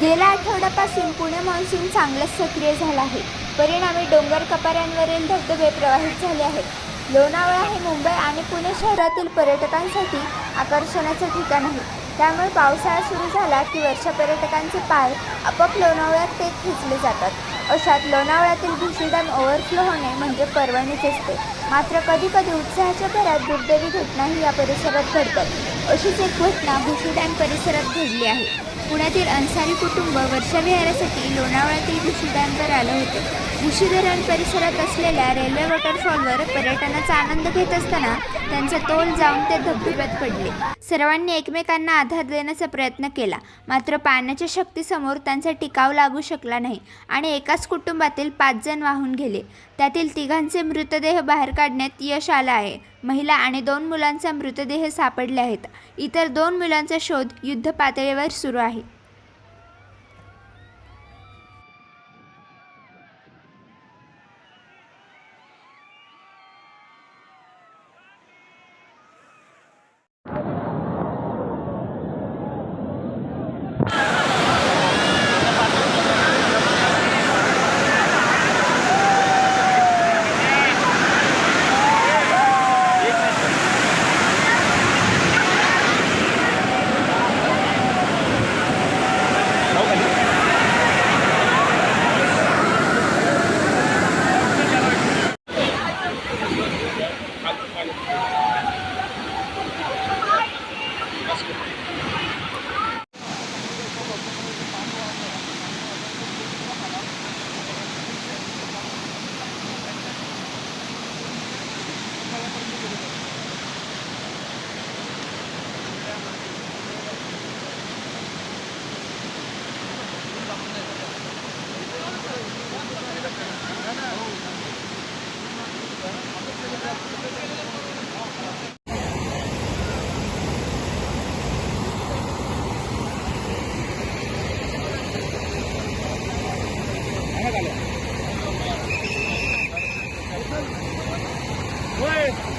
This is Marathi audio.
गेल्या आठवड्यापासून पुणे मान्सून चांगलाच सक्रिय झाला आहे. परिणामी डोंगर कपाऱ्यांवरील धबधबे प्रवाहित झाले आहेत. लोणावळा हे मुंबई आणि पुणे शहरातील पर्यटकांसाठी आकर्षणाचं ठिकाण आहे. त्यामुळे पावसाळा सुरू झाला की वर्षा पर्यटकांचे पाय आपोआप लोणावळ्यात ते खेचले जातात. अशात लोणावळ्यातील भुशी डॅम ओव्हरफ्लो होणे म्हणजे पर्वणीच असते. मात्र कधी कधी उत्साहाच्या भरात दुर्दैवी घटनाही या परिसरात घडतात. अशीच एक घटना भुशी डॅम परिसरात घडली आहे. पुण्यातील अन्सारी कुटुंब वर्षाविहारासाठी लोणावळ्यातील भुशी आलं होतं. भुशी परिसरात असलेल्या रेल्वे वॉटरफॉलवर पर्यटनाचा आनंद घेत असताना त्यांचा तोल जाऊन ते धबधब्यात पडले. सर्वांनी एकमेकांना आधार देण्याचा प्रयत्न केला. मात्र पाण्याच्या शक्तीसमोर त्यांचा टिकाव लागू शकला नाही आणि एकाच कुटुंबातील पाच जण वाहून गेले. त्यातील तिघांचे मृतदेह बाहेर काढण्यात यश आलं आहे. महिला आणि दोन मुलांचा मृतदेह सापडले आहेत. इतर दोन मुलांचा शोध युद्धपातळीवर सुरू आहे. Ôi.